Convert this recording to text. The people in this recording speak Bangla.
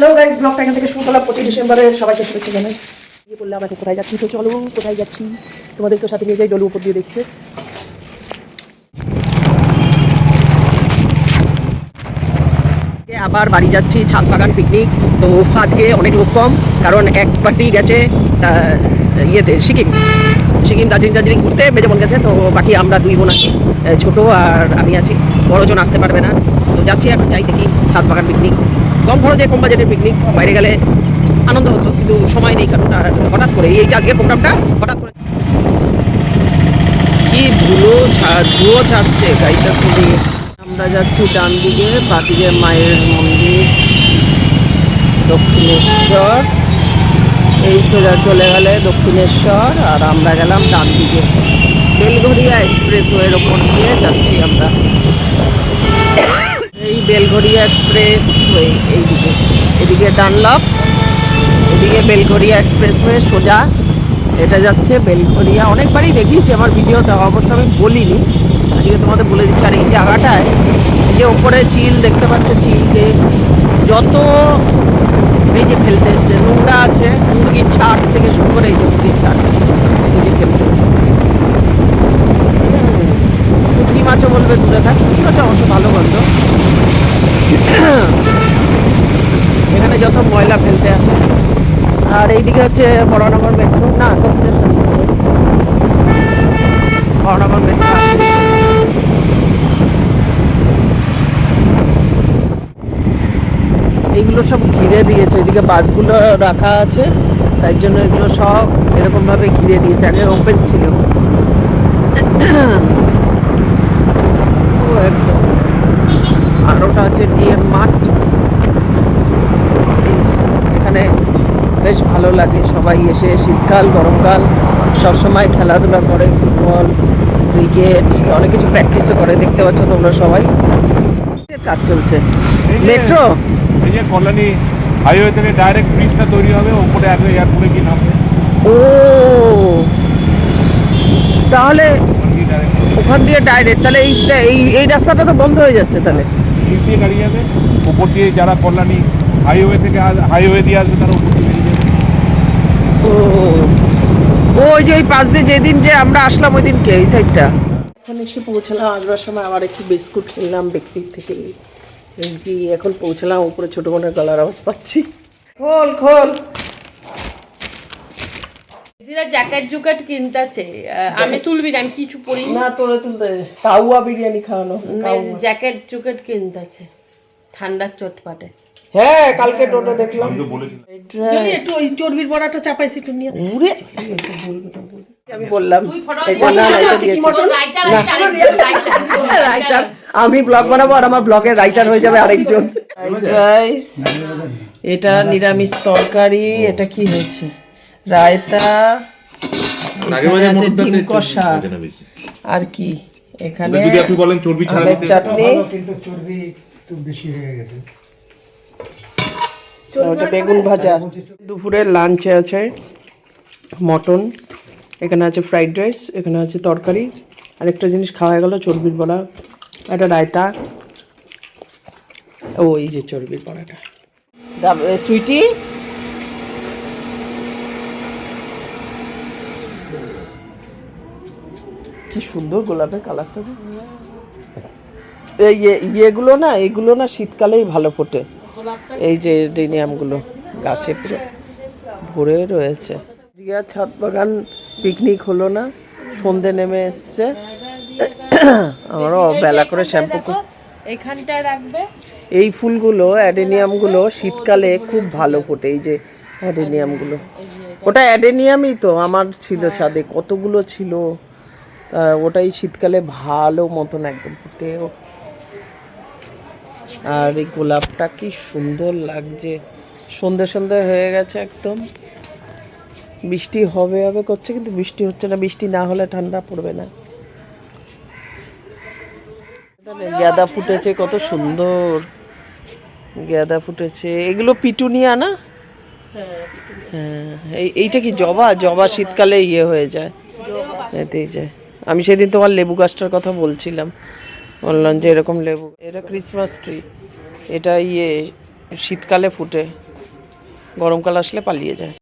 হ্যালো থেকে ডিসেম্বরে। কোথায় যাচ্ছি? চলো, কোথায় যাচ্ছি? তোমাদেরকে সাথে উপর দিয়ে দেখছে। আবার বাড়ি যাচ্ছি ছাদ বাগান পিকনিক তো আজকে অনেক লোক কম, কারণ এক পার্টি গেছে ইয়েতে, সিকিম। সিকিম, দার্জিলিং দার্জিলিং ঘুরতে মেজে গেছে, তো বাকি আমরা দুই বোন আছি ছোট আর আমি আছি। বড়জন আসতে পারবে না। তো যাচ্ছি এখন, যাই দেখি ছাদ বাগান পিকনিক কম খরচে কম পিকনিক বাইরে গেলে আনন্দ হতো, কিন্তু সময় নেই, কারণ হঠাৎ করে এই যে আজকের প্রোগ্রামটা হঠাৎ করে কি ধুলো ধুয়ো ছাড়ছে? গাড়িটা খুলে আমরা যাচ্ছি ডান দিকে বাদিকে মায়ের মন্দির, দক্ষিণেশ্বর। এই সোজা চলে গেলে দক্ষিণেশ্বর, আর আমরা গেলাম ডান দিকে। বেলঘরিয়া এক্সপ্রেস ওয়ের ওপর দিয়ে যাচ্ছি আমরা। এই বেলঘরিয়া এক্সপ্রেস ওয়ে এইদিকে। এদিকে ডানলপ, এদিকে বেলঘরিয়া এক্সপ্রেস ওয়ে সোজা এটা যাচ্ছে বেলঘরিয়া অনেকবারই দেখিয়েছি আমার ভিডিওতে, অবশ্য আমি বলিনি। আজকে তোমাদের বলে দিচ্ছি। আর এই জায়গাটায়, এই যে ওপরে চিল দেখতে পাচ্ছ চিল যে যত এই যে ফেলতে এসছে, নোংরা আছে, মুরগির ছাট থেকে শুরু করে এই যে মুরগির ছাট এই ফেলতে এসছে। মাছও বলবে দূরে থাক। শুটকি মাছ অবশ্য ভালো গন্ধ এখানে যত ময়লা ফেলতে আসে। আর এইদিকে হচ্ছে বড়নগর মেট্রো না বড়নগর মেট্রো এইগুলো সব ঘিরে দিয়েছে। এদিকে বাসগুলো রাখা আছে। তাই জন্য এগুলো সব এরকমভাবে ঘিরে দিয়েছে। আগে ওপেন ছিল ও একদম আর ওটা হচ্ছে ডিএম মাঠ এখানে বেশ ভালো লাগে। সবাই এসে শীতকাল গরমকাল সবসময় খেলাধুলা করে ফুটবল ক্রিকেট অনেক কিছু প্র্যাকটিসও করে দেখতে পাচ্ছ তোমরা সবাই। কাজ চলছে। মেট্রো এই যে কল্যাণী হাইওয়ে থেকে ডাইরেক্ট ব্রিজটা তৈরি হবে ওপরে আগে এয়ারপোর্টে গিয়ে নামবে? ও! তাহলে ওখান দিয়ে ডাইরেক্ট তাহলে এই এই এই রাস্তাটা তো বন্ধ হয়ে যাচ্ছে তাহলে। দিয়ে গাড়ি যাবে ওপর দিয়ে যারা কল্যাণী হাইওয়ে থেকে হাইওয়ে দিয়ে আসবে তারা ওপর দিয়ে বেরিয়ে যাবে ও ও ওই যে ওই পাশ দিয়ে যেদিন যে আমরা আসলাম ওই দিনকে এই সাইডটা এখন এসে পৌঁছালাম আসবার সময় আবার একটু বিস্কুট ব্যক্তির থেকে। এই যে এখন পৌঁছালাম উপরে ছোট বোনের গলার আওয়াজ পাচ্ছি। খোল খোল। জিরা জ্যাকেট জুকেট কিনতেছে। আমি তুলবি না আমি কিছু পরি না। তোরে তুলতে কাউয়া বিরিয়ানি খাওয়ানো জ্যাকেট জুকেট কিনতেছে। ঠান্ডার চটপাটে। হ্যাঁ কালকে টোটো দেখলাম। আমি একটু ওই চর্বির বড়াটা চাপাইছি একটু নিয়ে। উড়ে আমি বললাম। রাইটার আমি ব্লগ বানাবো আর আমার ব্লগের রাইটার হয়ে যাবে আরেকজন। গাইস এটা নিরামিষ তরকারি এটা কি হয়েছে? রায়তা আছে ডিম কষা। আর কি? এখানে যদি আপনি বলেন চর্বি ছাড়া চাটনি। কিন্তু চর্বি একটু বেশি হয়ে গেছে। ওটা বেগুন ভাজা। দুপুরের লাঞ্চে আছে মটন এখানে আছে ফ্রাইড রাইস এখানে আছে তরকারি আরেকটা জিনিস খাওয়া গেল চর্বির বড়া একটা রায়তা। ও এই যে চর্বির বড়াটা। সুইটি? কি সুন্দর গোলাপের কালারটা ইয়ে- ইয়েগুলো না এগুলো না শীতকালেই ভালো ফোটে। এই যে ডেনিয়ামগুলো গাছে পুরো ভরে রয়েছে। আর ছাদ বাগান পিকনিক হলো না সন্ধে নেমে এসছে। আমারও বেলা করে শ্যাম্পু এখানটা রাখবে। এই ফুলগুলো অ্যাডেনিয়ামগুলো শীতকালে খুব ভালো ফোটে এই যে অ্যাডেনিয়ামগুলো। ওটা অ্যাডেনিয়ামই তো আমার ছিল ছাদে কতগুলো ছিল? তা ওটাই শীতকালে ভালো মতন একদম ফুটে। আর এই গোলাপটা কি সুন্দর লাগছে। সন্ধে সন্ধে হয়ে গেছে একদম। বৃষ্টি হবে হবে করছে, কিন্তু বৃষ্টি হচ্ছে না। বৃষ্টি না হলে ঠান্ডা পড়বে না। গাঁদা ফুটেছে, কত সুন্দর। গাঁদা ফুটেছে। এগুলো পিটুনিয়া না? হ্যাঁ এই, এইটা কি জবা? জবা শীতকালে ইয়ে হয়ে যায়। এতেই যায় আমি সেদিন তোমার লেবু গাছটার কথা বলছিলাম। বললাম যে এরকম লেবু। এটা ক্রিসমাস ট্রি এটা ইয়ে শীতকালে ফুটে। গরমকাল আসলে পালিয়ে যায়।